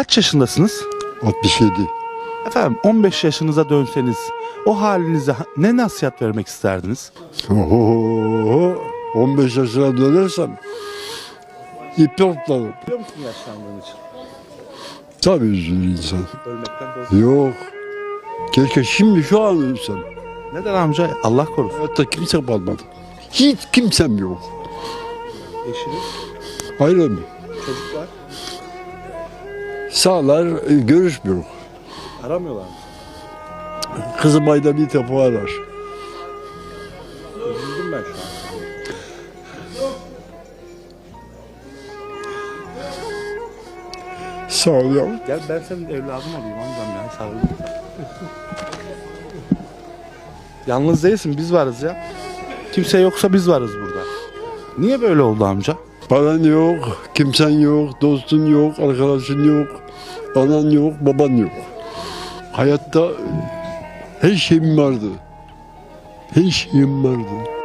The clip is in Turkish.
Kaç yaşındasınız? 67. Efendim 15 yaşınıza dönseniz o halinize ne nasihat vermek isterdiniz? Oho, 15 yaşına dönersem ipi otlarım. Biliyor musun yaşlandığın için? Tabii üzülür insan. Ölmekten Yok. Keşke şimdi şu an ölsem. Neden amca? Allah korusun. Hayatta kimse kalmadı. Hiç kimsem yok. Eşiniz, Ayrı mı? çocuklar Sağlar e, görüşmüyor. aramıyorlar mı? Kızım ayda bir defa arar. Üzüldüm ben şu an. Sağ ol ya. Gel ben senin evladın olayım amcam ya. Sarılın. Yalnız değilsin biz varız ya. Kimse yoksa biz varız burada. Niye böyle oldu amca? Paran yok, kimsen yok, dostun yok, arkadaşın yok, anan yok, baban yok. Hayatta her şeyim vardı. Her şeyim vardı.